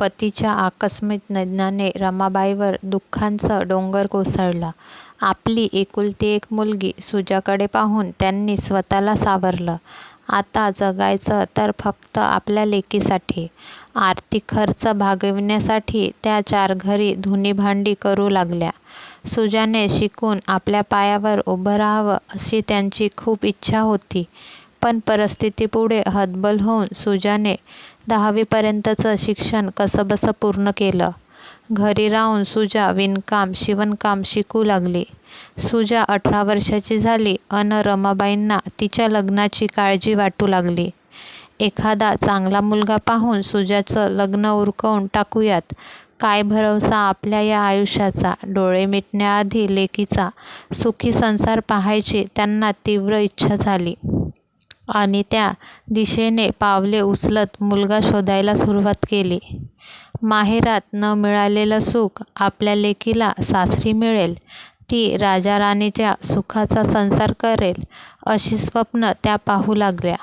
पतीच्या आकस्मिक निधनाने रमाबाईवर दुःखांचं डोंगर कोसळला. आपली एकुलती एक मुलगी सुजाकडे पाहून त्यांनी स्वतःला सावरलं. आता जगायचं तर फक्त आपल्या लेकीसाठी. आर्थिक खर्च भागविण्यासाठी त्या चारघरी धुणी-भांडी करू लागल्या. सुजाने शिकून आपल्या पायावर उभं राहावं अशी त्यांची खूप इच्छा होती. पण परिस्थितीपुढे हतबल होऊन सुजाने दहावीपर्यंतचं शिक्षण कसंबसं पूर्ण केलं. घरी राहून सुजा विणकाम, शिवणकाम शिकू लागली. सुजा अठरा वर्षाची झाली अन रमाबाईंना तिच्या लग्नाची काळजी वाटू लागली. एखादा चांगला मुलगा पाहून सुजाचं लग्न उरकवून टाकूयात. काय भरवसा आपल्या या आयुष्याचा. डोळे मिटण्याआधी लेकीचा सुखी संसार पाहायची त्यांना तीव्र इच्छा झाली. आणि त्या दिशेने पावले उचलत मुलगा शोधायला सुरुवात केली. माहेरात न मिळालेलं सुख आपल्या लेकीला सासरी मिळेल. ती राजाराणीच्या सुखाचा संसार करेल अशी स्वप्नं त्या पाहू लागल्या.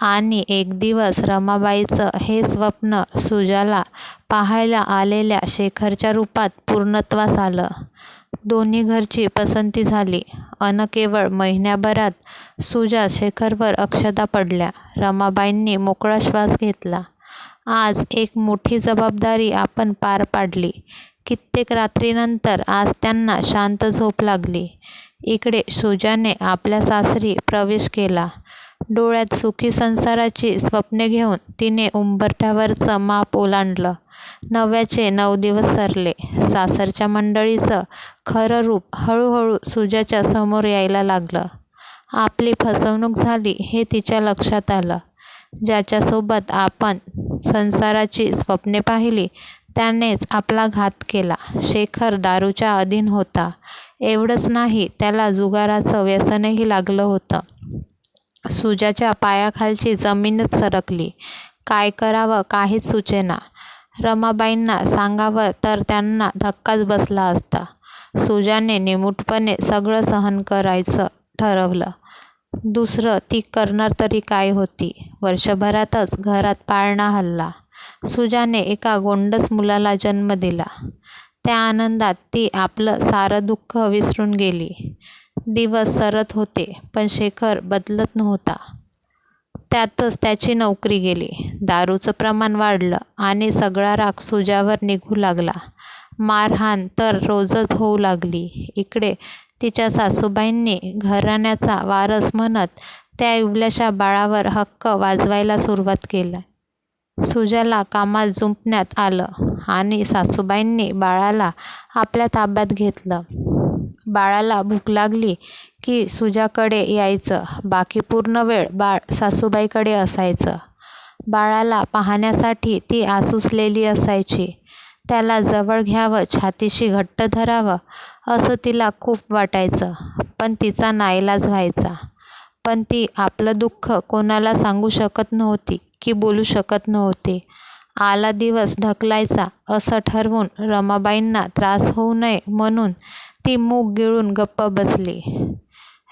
आणि एक दिवस रमाबाईचं हे स्वप्न सुजाला पाहायला आलेल्या शेखरच्या रूपात पूर्णत्वास आलं. दोन्ही घरची पसंती झाली अन केवळ महिन्याभरात सुजा शेखरवर अक्षता पडल्या. रमाबाईंनी मोकळा श्वास घेतला. आज एक मोठी जबाबदारी आपण पार पाडली. कित्येक रात्रीनंतर आज त्यांना शांत झोप लागली. इकडे सुजाने आपल्या सासरी प्रवेश केला. डोळ्यात सुखी संसाराची स्वप्ने घेऊन तिने उंबरठ्यावरचं माप ओलांडलं. नव्याचे नऊ दिवस सरले. सासरच्या मंडळीचं खरं रूप हळूहळू सुजाच्या समोर यायला लागलं. आपली फसवणूक झाली हे तिच्या लक्षात आलं. ज्याच्यासोबत आपण संसाराची स्वप्ने पाहिली त्यानेच आपला घात केला. शेखर दारूच्या अधीन होता. एवढंच नाही त्याला जुगाराचं व्यसनही लागलं होतं. सुजाच्या पायाखालची जमीनच सरकली. काय करावं काहीच सुचेना. रमाबाईंना सांगावं तर त्यांना धक्काच बसला असता. सुजाने निमूटपणे सगळं सहन करायचं ठरवलं. दुसरं ती करणार तरी काय होती. वर्षभरातच घरात पाळणा हलला. सुजाने एका गोंडस मुलाला जन्म दिला. त्या आनंदात ती आपलं सारं दुःख विसरून गेली. दिवस सरत होते पण शेखर बदलत नव्हता. त्यातच त्याची नोकरी गेली. दारूचं प्रमाण वाढलं आणि सगळा राग सुजावर निघू लागला. मारहाण तर रोजच होऊ लागली. इकडे तिच्या सासूबाईंनी घराण्याचा वारस म्हणत त्या इवल्याशा बाळावर हक्क वाजवायला सुरुवात केलं सुजाला कामात जुंपण्यात आलं आणि सासूबाईंनी बाळाला आपल्या ताब्यात घेतलं. बाळाला भूक लागली की सुजाकडे यायचं. बाकी पूर्ण वेळ बाळ सासूबाईकडे असायचं. बाळाला पाहण्यासाठी ती आसुसलेली असायची. त्याला जवळ घ्यावं, छातीशी घट्ट धरावं असं तिला खूप वाटायचं. पण तिचा नाईलाज व्हायचा. पण ती आपलं दुःख कोणाला सांगू शकत नव्हती की बोलू शकत नव्हती. आला दिवस ढकलायचा असं ठरवून रमाबाईंना त्रास होऊ नये म्हणून ती मूग गिळून गप्प बसली.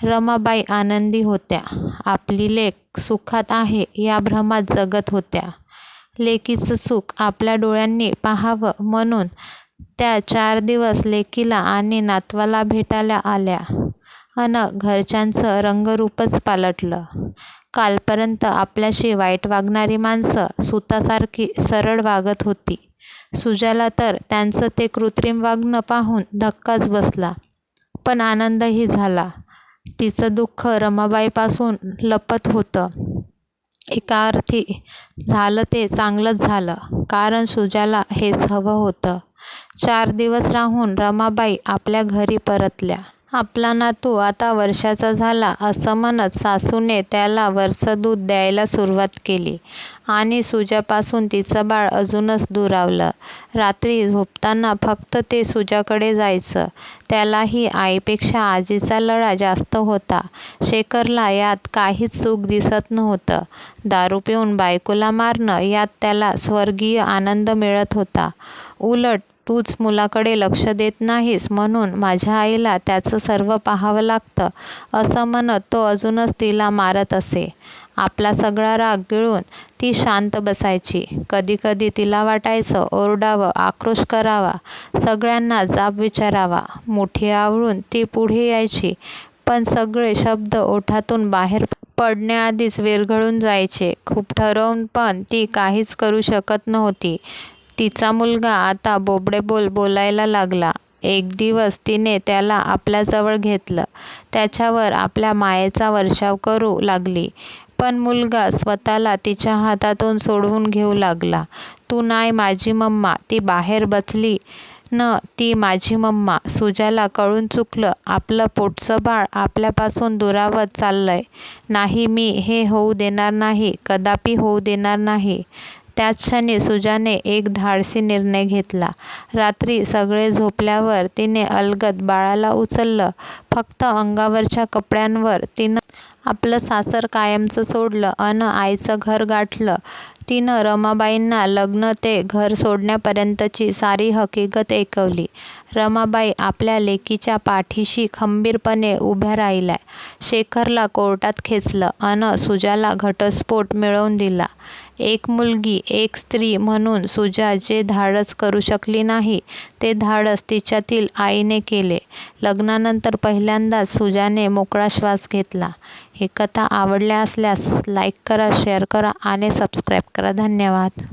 रमाबाई आनंदी होत्या. आपली लेक सुखात आहे या भ्रमात जगत होत्या. लेकीचं सुख आपल्या डोळ्यांनी पाहावं म्हणून त्या चार दिवस लेकीला आणि नातवाला भेटायला आल्या अन घरच्यांचं रंगरूपच पालटलं. कालपर्यंत आपल्याशी वाईट वागणारी माणसं सुतासारखी सरळ वागत होती. सुजाला तर त्यांचं ते कृत्रिम वागणं पाहून धक्काच बसला. पण आनंदही झाला. तिचं दुःख रमाबाईपासून लपत होतं. एका अर्थी झालं ते चांगलंच झालं. कारण सुजाला हेच हवं होतं. चार दिवस राहून रमाबाई आपल्या घरी परतल्या. आपला नातू आता वर्षाचा झाला असं म्हणत सासूने त्याला वरचं दूध द्यायला सुरुवात केली. आणि सुजापासून तिचं बाळ अजूनच दुरावलं. रात्री झोपताना फक्त ते सुजाकडे जायचं. त्यालाही आईपेक्षा आजीचा लळा जास्त होता. शेखरला यात काहीच सुख दिसत नव्हतं. दारू पिऊन बायकोला मारणं यात त्याला स्वर्गीय आनंद मिळत होता. उलट तूच मुलाकडे लक्ष देत नाहीस म्हणून माझ्या आईला त्याचं सर्व पाहावं लागतं असं म्हणत तो अजूनच तिला मारत असे. आपला सगळा राग गिळून ती शांत बसायची. कधीकधी तिला वाटायचं ओरडावं, आक्रोश करावा, सगळ्यांना जाब विचारावा. मोठी आवळून ती पुढे यायची, पण सगळे शब्द ओठातून बाहेर पडण्याआधीच विरघळून जायचे. खूप ठरवून पण ती काहीच करू शकत नव्हती. तिचा मुलगा आता बोबडेबोल बोलायला लागला. एक दिवस तिने त्याला आपल्याजवळ घेतलं. त्याच्यावर आपल्या मायेचा वर्षाव करू लागली. पण मुलगा स्वतःला तिच्या हातातून सोडवून घेऊ लागला. तू नाय माझी मम्मा. ती बाहेर बसली न ती माझी मम्मा. सुजाला कळून चुकलं. आपलं पोटचं बाळ आपल्यापासून दुरावत चाललंय. नाही मी हे होऊ देणार नाही. कदापि होऊ देणार नाही. त्याच क्षणी सुजाने एक धाडसी निर्णय घेतला. रात्री सगळे झोपल्यावर तिने अलगद बाळाला उचललं. फक्त अंगावरच्या कपड्यांवर तिनं आपलं सासर कायमचं सोडलं अन आईचं घर गाठलं. तिनं रमाबाईंना लग्न ते घर सोडण्यापर्यंतची सारी हकीकत ऐकवली. रमाबाई आपल्या लेकीच्या पाठीशी खंबीरपणे उभ्या राहिल्या. शेखरला कोर्टात खेचलं अन सुजाला घटस्फोट मिळवून दिला. एक मुलगी, एक स्त्री म्हणून सुजा जे धाडस करू शकली नाही, ते धाडस तिच्यातील आईने केले. लग्नानंतर पहिल्यांदाच सुजाने मोकळा श्वास घेतला. ही कथा आवडल्या असल्यास लाईक करा, शेअर करा आणि सबस्क्राईब करा. धन्यवाद.